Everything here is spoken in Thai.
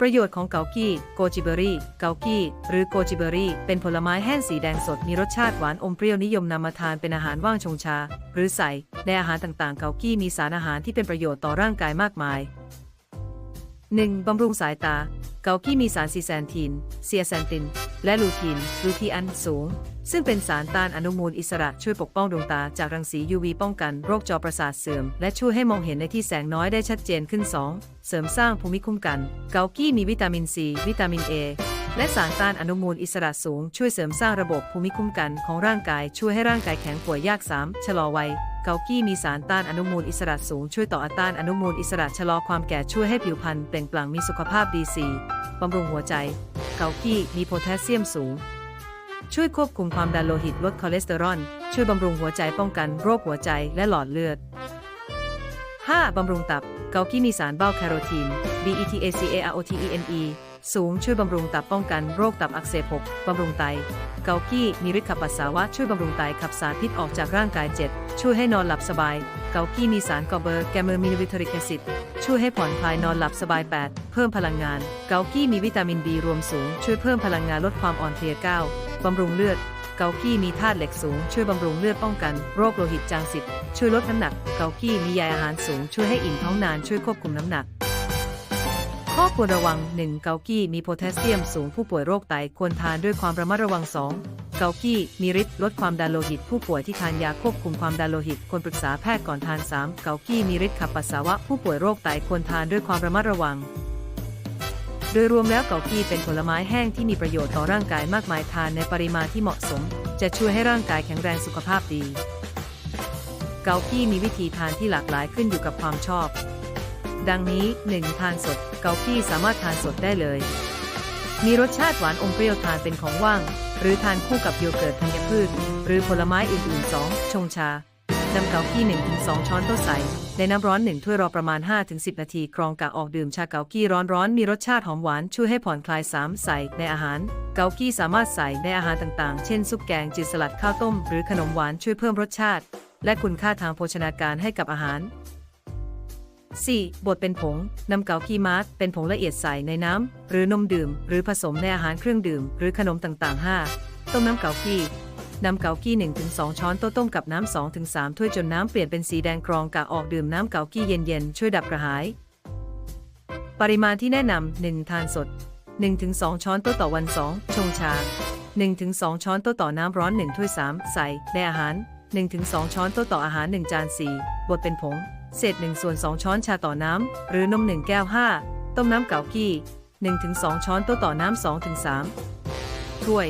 ประโยชน์ของเกากี้โกจิเบอรี่ เกากี้ หรือโกจิเบอรี่ เป็นผลไม้แห้งสีแดงสด มีรสชาติหวานอมเปรี้ยวนิยมนำมาทานเป็นอาหารว่างชงชา หรือใส่ในอาหารต่างๆ เกากี้มีสารอาหารที่เป็นประโยชน์ต่อร่างกายมากมาย 1. บำรุงสายตา เกากี้มีสารซีแซนทีน เซียแซนติน และลูทีน ลูทีอันสูง ซึ่งเป็นสารต้านอนุมูลอิสระช่วยปกป้องดวงตาจากรังสี UV ป้องกันโรคจอประสาทเสื่อม และช่วยให้มองเห็นในที่แสงน้อยได้ชัดเจนขึ้น 2. เสริมสร้างภูมิคุ้มกัน เกากี้มีวิตามินซี วิตามิน A และสารต้านอนุมูลอิสระสูง ช่วยเสริมสร้างระบบภูมิคุ้มกันของร่างกายช่วยให้ร่างกายแข็งป่วยยาก 3. ชะลอวัย เกากี้มีสารต้านอนุมูลอิสระสูงช่วยต่อต้านอนุมูลอิสระชะลอความแก่ช่วยให้ผิวพรรณเปล่งปลั่งมีสุขภาพดี 4. บำรุงหัวใจ เกากี้มีโพแทสเซียมสูง ช่วยควบคุมความดันโลหิตลดคอเลสเตอรอลช่วยบำรุงหัวใจป้องกันโรคหัวใจและหลอดเลือด 5. บำรุงตับ เกากี้มีสารเบ้าแคโรทีน BETACAROTENE สูงช่วยบำรุงตับป้องกันโรคตับอักเสบ 6. บำรุงไต เกากี้มีฤทธิ์ขับปัสสาวะช่วยบำรุงไตขับสารพิษออกจากร่างกาย 7. ช่วยให้นอนหลับสบาย เกากี้มีสารกอเบอร์แกมเมอร์มินวิทริกแอซิดช่วยให้ผ่อนคลายนอนหลับสบาย 8. เพิ่มพลังงาน เกากี้มีวิตามิน B รวมสูง ช่วยเพิ่มพลังงานลดความอ่อนเพลีย 9. บำรุงเลือดเกากี้มีธาตุเหล็กสูง ช่วยบำรุงเลือดป้องกันโรคโลหิตจางสิบช่วยลดน้ำหนัก เกากี้มีใยอาหารสูง ช่วยให้อิ่มท้องนานช่วยควบคุมน้ำหนัก ข้อควรระวัง 1. เกากี้มีโพแทสเซียมสูงผู้ป่วยโรคไตควรทานด้วยความระมัดระวัง 2. เกากี้มีฤทธิ์ลดความดันโลหิต ผู้ป่วยที่ทานยาควบคุมความดันโลหิตควรปรึกษาแพทย์ก่อนทาน 3. เกากี้มีฤทธิ์ขับปัสสาวะ ผู้ป่วยโรคไตควรทานด้วยความระมัดระวัง โดยรวมแล้วเกากี้เป็นผลไม้แห้งที่มีประโยชน์ต่อร่างกายมากมายทานในปริมาณที่เหมาะสม จะช่วยให้ร่างกายแข็งแรงสุขภาพดี เกากี้มีวิธีทานที่หลากหลายขึ้นอยู่กับความชอบ ดังนี้ 1. ทานสด เกากี้สามารถทานสดได้เลย มีรสชาติหวานอมเปรี้ยวทานเป็นของว่าง หรือทานคู่กับโยเกิร์ตธัญพืช หรือผลไม้อื่นๆ 2. ชงชานำเกากี้ 1-2 ช้อนโต๊ะใส่ ในน้ำร้อน 1 ถ้วยรอประมาณ 5-10 นาที กรองกากออกดื่มชาเกากี้ร้อนๆ มีรสชาติหอมหวาน ช่วยให้ผ่อนคลาย 3. ใส่ในอาหาร เกากี้สามารถใส่ในอาหารต่างๆ เช่น ซุปแกงจืดสลัดข้าวต้ม หรือขนมหวานช่วยเพิ่มรสชาติ และคุณค่าทางโภชนาการให้กับอาหาร 4. บดเป็นผง นำเกากี้มาร์เป็นผงละเอียดใส่ในน้ำ หรือนมดื่ม หรือผสมในอาหารเครื่องดื่ม หรือขนมต่างๆ 5. ต้มน้ำเกากี้นำเกากี้1-2 ช้อนโต๊ะต้มกับน้ำ2-3 ถ้วยจนน้ำเปลี่ยนเป็นสีแดงกรองกากออกดื่มน้ำเกากี้เย็นๆ ช่วยดับกระหาย ปริมาณที่แนะนำ 1 ทานสด 1-2 ช้อนโต๊ะต่อวัน 2 ชงชา 1-2 ช้อนโต๊ะต่อน้ำร้อน 1 ถ้วย 3 ใส่ในอาหาร 1-2 ช้อนโต๊ะต่ออาหาร 1 จาน 4 บดเป็นผง เศษ1ส่วน2ช้อนชาต่อน้ำ หรือนม 1 แก้ว 5 ต้มน้ำเกากี้ 1-2 ช้อนโต๊ะต่อน้ำ 2-3 ถ้วย